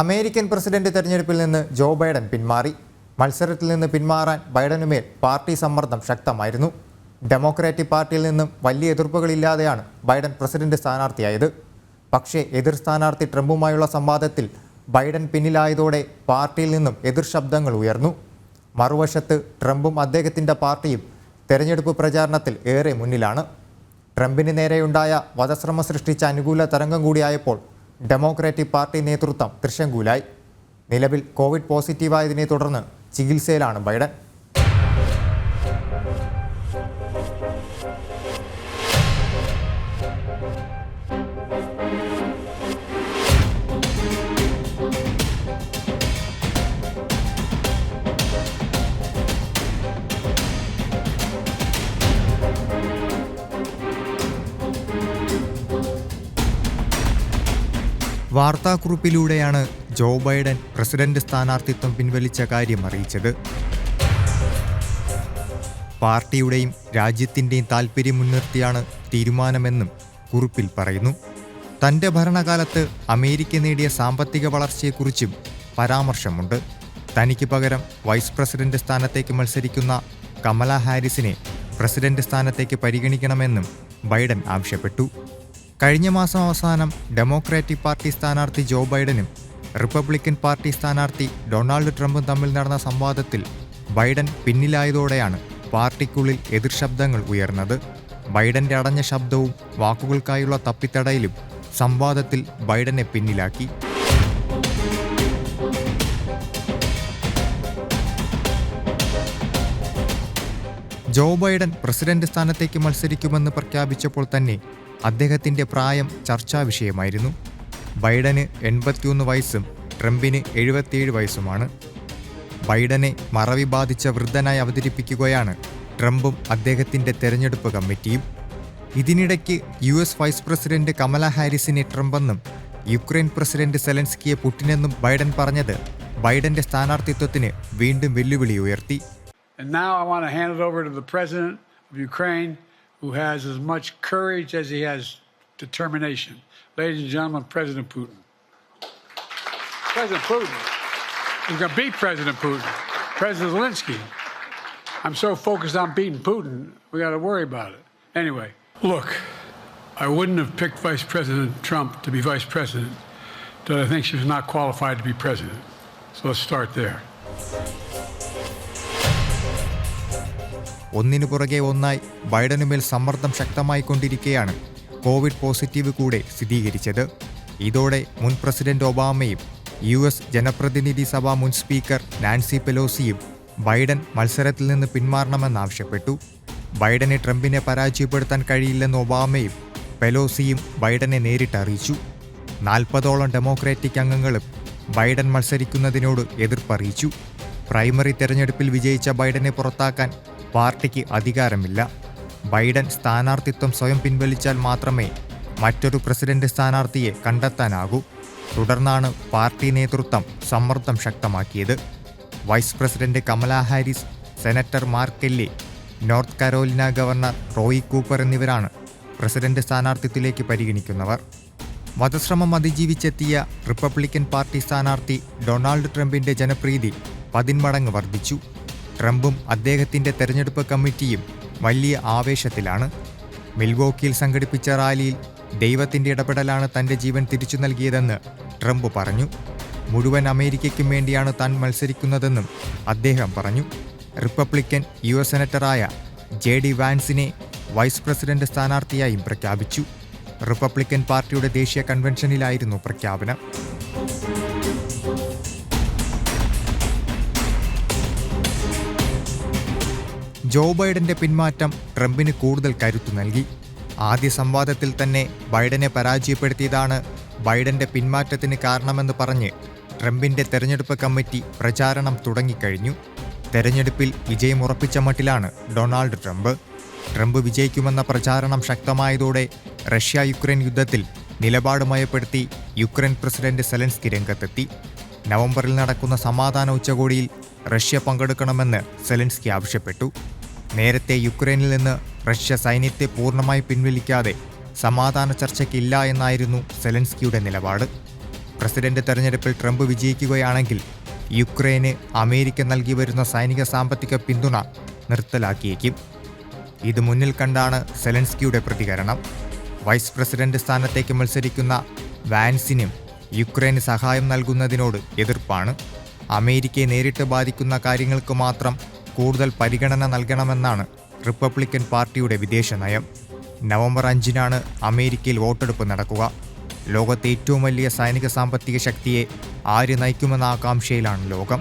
American president തെരഞ്ഞെടുപ്പിൽ നിന്ന് Joe Biden പിന്മാറി. മത്സരത്തിൽ നിന്ന് പിന്മാറാൻ ബൈഡനുമേൽ പാർട്ടി സമ്മർദ്ദം ശക്തമായിരുന്നു. ഡെമോക്രാറ്റിക് പാർട്ടിയിൽ നിന്നും വലിയ എതിർപ്പുകളില്ലാതെയാണ് ബൈഡൻ പ്രസിഡന്റ് സ്ഥാനാർത്ഥിയായത്. പക്ഷേ എതിർ സ്ഥാനാർത്ഥി ട്രംപുമായുള്ള സംവാദത്തിൽ ബൈഡൻ പിന്നിലായതോടെ പാർട്ടിയിൽ നിന്നും എതിർ ശബ്ദങ്ങൾ ഉയർന്നു. മറുവശത്ത് ട്രംപും അദ്ദേഹത്തിന്റെ പാർട്ടിയും തെരഞ്ഞെടുപ്പ് പ്രചാരണത്തിൽ ഏറെ മുന്നിലാണ്. ട്രംപിന് നേരെയുണ്ടായ വധശ്രമം സൃഷ്ടിച്ച അനുകൂല തരംഗം കൂടിയായപ്പോൾ ഡെമോക്രാറ്റിക് പാർട്ടി നേതൃത്വം തൃശങ്കൂലായി. നിലവിൽ കോവിഡ് പോസിറ്റീവായതിനെ തുടർന്ന് ചികിത്സയിലാണ് ബൈഡൻ. വാർത്താക്കുറിപ്പിലൂടെയാണ് ജോ ബൈഡൻ പ്രസിഡന്റ് സ്ഥാനാർത്ഥിത്വം പിൻവലിച്ച കാര്യം അറിയിച്ചത്. പാർട്ടിയുടെയും രാജ്യത്തിന്റെയും താൽപ്പര്യം മുൻനിർത്തിയാണ് തീരുമാനമെന്നും കുറിപ്പിൽ പറയുന്നു. തന്റെ ഭരണകാലത്ത് അമേരിക്ക നേടിയ സാമ്പത്തിക വളർച്ചയെക്കുറിച്ചും പരാമർശമുണ്ട്. തനിക്ക് പകരം വൈസ് പ്രസിഡന്റ് സ്ഥാനത്തേക്ക് മത്സരിക്കുന്ന കമല ഹാരിസിനെ പ്രസിഡന്റ് സ്ഥാനത്തേക്ക് പരിഗണിക്കണമെന്നും ബൈഡൻ ആവശ്യപ്പെട്ടു. കഴിഞ്ഞ മാസം അവസാനം ഡെമോക്രാറ്റിക് പാർട്ടി സ്ഥാനാർത്ഥി ജോ ബൈഡനും റിപ്പബ്ലിക്കൻ പാർട്ടി സ്ഥാനാർത്ഥി ഡൊണാൾഡ് ട്രംപും തമ്മിൽ നടന്ന സംവാദത്തിൽ ബൈഡൻ പിന്നിലായതോടെയാണ് പാർട്ടിക്കുള്ളിൽ എതിർശബ്ദങ്ങൾ ഉയർന്നത്. ബൈഡന്റെ അടഞ്ഞ ശബ്ദവും വാക്കുകൾക്കായുള്ള തപ്പിത്തടയിലും സംവാദത്തിൽ ബൈഡനെ പിന്നിലാക്കി. ജോ ബൈഡൻ പ്രസിഡന്റ് സ്ഥാനത്തേക്ക് മത്സരിക്കുമെന്ന് പ്രഖ്യാപിച്ചപ്പോൾ തന്നെ അദ്ദേഹത്തിന്റെ പ്രായം ചർച്ചാ വിഷയമായിരുന്നു. ബൈഡന് എൺപത്തിയൊന്ന് വയസ്സും ട്രംപിന് എഴുപത്തിയേഴ് വയസ്സുമാണ്. ബൈഡനെ മറവി ബാധിച്ച വൃദ്ധനായി അവതരിപ്പിക്കുകയാണ് ട്രംപും അദ്ദേഹത്തിന്റെ തെരഞ്ഞെടുപ്പ് കമ്മിറ്റിയും. ഇതിനിടയ്ക്ക് U S vice president Kamala ഹാരിസിനെ ട്രംപെന്നും യുക്രൈൻ പ്രസിഡന്റ് സെലൻസ്കിയെ പുട്ടിനെന്നും ബൈഡൻ പറഞ്ഞത് ബൈഡന്റെ സ്ഥാനാർത്ഥിത്വത്തിന് വീണ്ടും വെല്ലുവിളി ഉയർത്തി. And now I want to hand it over to the president of Ukraine, who has as much courage as he has determination. Ladies and gentlemen, President Putin. President Putin. He's going to beat President Putin. President Zelensky. I'm so focused on beating Putin, we got to worry about it. Anyway, look, I wouldn't have picked Vice President Trump to be vice president, but I think she was not qualified to be president. So let's start there. ഒന്നിനു പുറകെ ഒന്നായി ബൈഡനുമേൽ സമ്മർദ്ദം ശക്തമായിക്കൊണ്ടിരിക്കെയാണ് Covid positive കൂടെ സ്ഥിരീകരിച്ചത്. ഇതോടെ മുൻ president ഒബാമയും U S ജനപ്രതിനിധി സഭ മുൻ സ്പീക്കർ നാൻസി പെലോസിയും ബൈഡൻ മത്സരത്തിൽ നിന്ന് പിന്മാറണമെന്നാവശ്യപ്പെട്ടു ബൈഡനെ ട്രംപിനെ പരാജയപ്പെടുത്താൻ കഴിയില്ലെന്ന് ഒബാമയും പെലോസിയും ബൈഡനെ നേരിട്ട് അറിയിച്ചു. നാൽപ്പതോളം ഡെമോക്രാറ്റിക് അംഗങ്ങളും ബൈഡൻ മത്സരിക്കുന്നതിനോട് എതിർപ്പറിയിച്ചു. പ്രൈമറി തെരഞ്ഞെടുപ്പിൽ വിജയിച്ച ബൈഡനെ പുറത്താക്കാൻ പാർട്ടിക്ക് അധികാരമില്ല. ബൈഡൻ സ്ഥാനാർത്ഥിത്വം സ്വയം പിൻവലിച്ചാൽ മാത്രമേ മറ്റൊരു പ്രസിഡന്റ് സ്ഥാനാർത്ഥിയെ കണ്ടെത്താനാകൂ. തുടർന്നാണ് പാർട്ടി നേതൃത്വം സമ്മർദ്ദം ശക്തമാക്കിയത്. Vice president Kamala Harris senator Mark Kelly North Carolina governor Roy Cooper എന്നിവരാണ് പ്രസിഡന്റ് സ്ഥാനാർത്ഥിത്വത്തിലേക്ക് പരിഗണിക്കുന്നവർ. വധശ്രമം അതിജീവിച്ചെത്തിയ റിപ്പബ്ലിക്കൻ പാർട്ടി സ്ഥാനാർത്ഥി ഡൊണാൾഡ് ട്രംപിന്റെ ജനപ്രീതി പതിന്മടങ്ങ് വർദ്ധിച്ചു. ട്രംപും അദ്ദേഹത്തിന്റെ തെരഞ്ഞെടുപ്പ് കമ്മിറ്റിയും വലിയ ആവേശത്തിലാണ്. മിൽവോക്കിയിൽ സംഘടിപ്പിച്ച റാലിയിൽ ദൈവത്തിന്റെ ഇടപെടലാണ് തന്റെ ജീവൻ തിരിച്ചു നൽകിയതെന്ന് ട്രംപ് പറഞ്ഞു. മുഴുവൻ അമേരിക്കയ്ക്കും വേണ്ടിയാണ് താൻ മത്സരിക്കുന്നതെന്നും അദ്ദേഹം പറഞ്ഞു. റിപ്പബ്ലിക്കൻ യു എസ് സെനറ്ററായ ജെ ഡി വാൻസിനെ വൈസ് പ്രസിഡന്റ് സ്ഥാനാർത്ഥിയായും പ്രഖ്യാപിച്ചു. റിപ്പബ്ലിക്കൻ പാർട്ടിയുടെ ദേശീയ കൺവെൻഷനിലായിരുന്നു പ്രഖ്യാപനം. ജോ ബൈഡന്റെ പിന്മാറ്റം ട്രംപിന് കൂടുതൽ കരുത്തു നൽകി. ആദ്യ സംവാദത്തിൽ തന്നെ ബൈഡനെ പരാജയപ്പെടുത്തിയതാണ് ബൈഡന്റെ പിന്മാറ്റത്തിന് കാരണമെന്ന് പറഞ്ഞ് ട്രംപിന്റെ തെരഞ്ഞെടുപ്പ് കമ്മിറ്റി പ്രചാരണം തുടങ്ങിക്കഴിഞ്ഞു. തെരഞ്ഞെടുപ്പിൽ വിജയമുറപ്പിച്ച മട്ടിലാണ് ഡൊണാൾഡ് ട്രംപ്. ട്രംപ് വിജയിക്കുമെന്ന പ്രചാരണം ശക്തമായതോടെ റഷ്യ യുക്രൈൻ യുദ്ധത്തിൽ നിലപാട് മയപ്പെടുത്തി യുക്രൈൻ പ്രസിഡന്റ് സെലൻസ്കി രംഗത്തെത്തി. നവംബറിൽ നടക്കുന്ന സമാധാന ഉച്ചകോടിയിൽ റഷ്യ പങ്കെടുക്കണമെന്ന് സെലൻസ്കി ആവശ്യപ്പെട്ടു. നേരത്തെ യുക്രൈനിൽ നിന്ന് റഷ്യ സൈന്യത്തെ പൂർണമായി പിൻവലിക്കാതെ സമാധാന ചർച്ചയ്ക്കില്ല എന്നായിരുന്നു സെലൻസ്കിയുടെ നിലപാട്. പ്രസിഡന്റ് തെരഞ്ഞെടുപ്പിൽ ട്രംപ് വിജയിക്കുകയാണെങ്കിൽ യുക്രൈന് അമേരിക്ക നൽകി വരുന്ന സൈനിക സാമ്പത്തിക പിന്തുണ നിർത്തലാക്കിയേക്കും. ഇത് മുന്നിൽ കണ്ടാണ് സെലൻസ്കിയുടെ പ്രതികരണം. വൈസ് പ്രസിഡന്റ് സ്ഥാനത്തേക്ക് മത്സരിക്കുന്ന വാൻസിനും യുക്രൈന് സഹായം നൽകുന്നതിനോട് എതിർപ്പാണ്. അമേരിക്കയെ നേരിട്ട് ബാധിക്കുന്ന കാര്യങ്ങൾക്ക് മാത്രം കൂടുതൽ പരിഗണന നൽകണമെന്നാണ് റിപ്പബ്ലിക്കൻ പാർട്ടിയുടെ വിദേശ നയം. നവംബർ അഞ്ചിനാണ് അമേരിക്കയിൽ വോട്ടെടുപ്പ് നടക്കുക. ലോകത്തെ ഏറ്റവും വലിയ സൈനിക സാമ്പത്തിക ശക്തിയെ ആര് നയിക്കുമെന്ന ആകാംക്ഷയിലാണ് ലോകം.